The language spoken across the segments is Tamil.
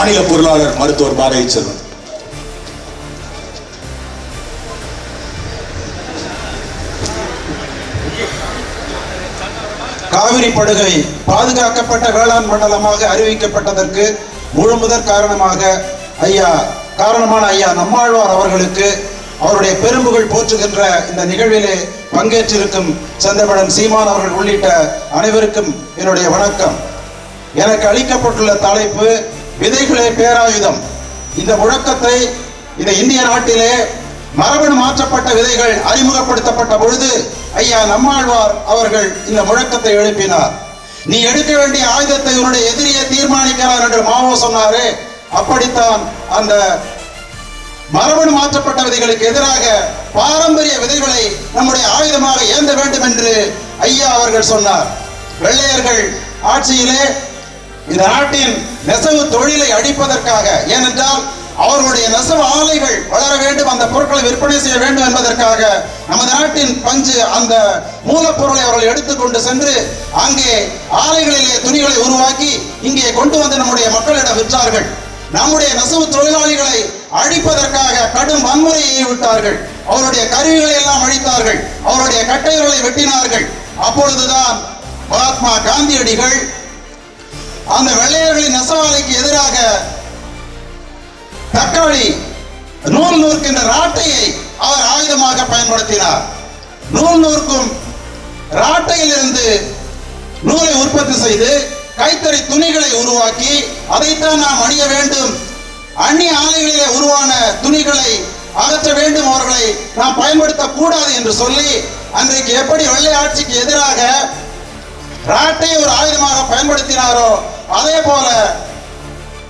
மாநில பொருளாளர் மருத்துவர் பாரதி செல்வன். காவிரி படுகை பாதுகாக்கப்பட்ட வேளாண் மண்டலமாக அறிவிக்கப்பட்டதற்கு முழு முதற் காரணமாக ஐயா காரணமான ஐயா நம்மாழ்வார் அவர்களுக்கு அவருடைய பெரும்புகள் போற்றுகின்ற இந்த நிகழ்விலே பங்கேற்றிருக்கும் சந்தமடன் சீமான் அவர்கள் உள்ளிட்ட அனைவருக்கும் என்னுடைய வணக்கம். எனக்கு அளிக்கப்பட்டுள்ள தலைப்பு விதைகளே பேராயுதம். இந்த முழக்கத்தை இந்த இந்திய நாட்டிலே மரபணு மாற்றப்பட்ட விதைகள் அறிமுகப்படுத்தப்பட்ட பொழுது ஐயா நம்மாழ்வார் அவர்கள் இந்த முழக்கத்தை எழுப்பினார். நீ எடுக்க வேண்டிய ஆயுதத்தை உன்னுடைய எதிரியை தீர்மானிக்கிறார் என்று மாவோ சொன்னாரே அப்படித்தான் அந்த மரபணு மாற்றப்பட்ட விதைகளுக்கு எதிராக பாரம்பரிய விதைகளை நம்முடைய ஆயுதமாக ஏந்த வேண்டும் என்று ஐயா அவர்கள் சொன்னார். வெள்ளையர்கள் ஆட்சியிலே இந்த நாட்டின் நெசவு தொழிலை அழிப்பதற்காக ஏனென்றால் அவர்களுடைய நெசவு ஆலைகள் வளர வேண்டும் அந்த பொருட்களை விற்பனை செய்ய வேண்டும் என்பதற்காக நமது நாட்டின் பஞ்சு அந்த மூலப்பொருளை அவர்கள் எடுத்துக்கொண்டு சென்று அங்கே ஆலைகளிலே துணிகளை உருவாக்கி இங்கே கொண்டு வந்து நம்முடைய மக்களிடம் விற்றார்கள். நம்முடைய நெசவு தொழிலாளிகளை அழிப்பதற்காக கடும் வன்முறையை விட்டார்கள். அவருடைய கருவிகளை எல்லாம் அழித்தார்கள். அவருடைய கட்டைகளை வெட்டினார்கள். அப்பொழுதுதான் மகாத்மா காந்தியடிகள் அந்த வெள்ளையர்களின் நெசவாலைக்கு எதிராக தக்காளி நூல் நூற்கின்ற ராட்டையை அவர் ஆயுதமாக பயன்படுத்தினார். நூல் நூற்கும் ராட்டையிலிருந்து நூலை உற்பத்தி செய்து கைத்தறி துணிகளை உருவாக்கி அதைத்தான் நாம் அணிய வேண்டும். அந்நிய ஆலைகளிலே உருவான துணிகளை அகற்ற வேண்டும் அவர்களை நாம் பயன்படுத்த கூடாது என்று சொல்லி அன்றைக்கு எப்படி வெள்ளை ஆட்சிக்கு எதிராக ராட்டை ஒரு ஆயுதமாக பயன்படுத்த பயன்படுத்தினாரோ அதே போல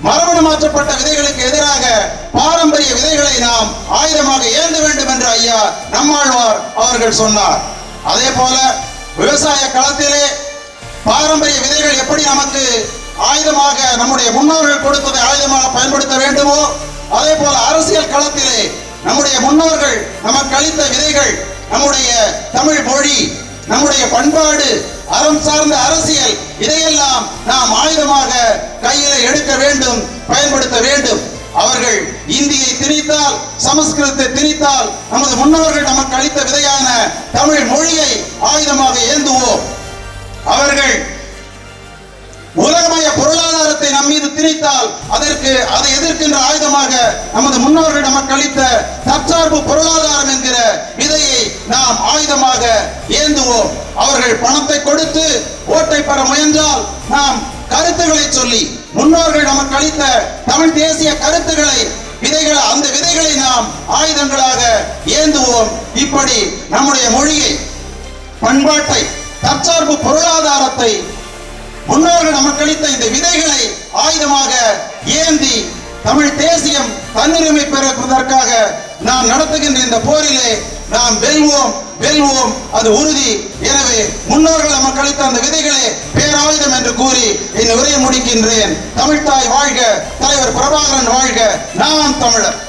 மரபணு மாற்றப்பட்ட விதைகளுக்கு எதிராக பாரம்பரிய விதைகளை நாம் ஆயுதமாக ஏந்த வேண்டும் என்று ஐயா நம்மாழ்வார் அவர்கள் சொன்னார். அதே போல விவசாய களத்திலே பாரம்பரிய விதைகள் எப்படி நமக்கு ஆயுதமாக நம்முடைய முன்னோர்கள் கொடுத்ததை ஆயுதமாக பயன்படுத்த வேண்டுமோ அதே போல அரசியல் களத்திலே நம்முடைய முன்னோர்கள் நமக்கு அளித்த விதைகள் நம்முடைய தமிழ் மொழி நம்முடைய பண்பாடு அறம் சார்ந்த அரசியல் எல்லாம் நாம் ஆயுதமாக கையில எடுக்க வேண்டும் பயன்படுத்த வேண்டும். அவர்கள் இந்தியை திணித்தால் சமஸ்கிருதத்தை திணித்தால் நமது முன்னோர்கள் நமக்கு அளித்த விதையான தமிழ் மொழியை ஆயுதமாக ஏந்துவோம். அவர்கள் உலகமய பொருளாதாரத்தை நம் மீது திணித்தால் அதற்கு அதை எதிர்க்கின்ற ஆயுதமாக நமது முன்னோர்கள் நமக்கு அளித்த தற்சார்பு பொருளாதாரம் என்கிற விதையை நாம் ஆயுதமாக ஏந்துவோம். அவர்கள் பணத்தை கொடுத்து ஓட்டை முயன்றால் நாம் கருத்துக்களை சொல்லி முன்னோர்கள் நமக்கு அளித்த தமிழ் தேசிய கருத்துக்களை விதைகளை அந்த விதைகளை நாம் ஆயுதங்களாக ஏந்துவோம். இப்படி நம்முடைய மொழியை பண்பாட்டை தற்சார்பு பொருளாதாரத்தை முன்னோர்கள் நமக்கு அளித்த இந்த விதைகளை ஆயுதமாக ஏந்தி தமிழ் தேசியம் பெறுவதற்காக நாம் நடத்துகின்ற இந்த போரிலே நாம் வெல்வோம் வெல்வோம். அது உறுதி. எனவே முன்னோர்கள் நமக்கு அளித்த அந்த விதைகளே பேராயுதம் என்று கூறி என் உரையை முடிக்கின்றேன். தமிழ்தாய் வாழ்க தலைவர் பிரபாகரன் வாழ்க. நாம் தமிழர்.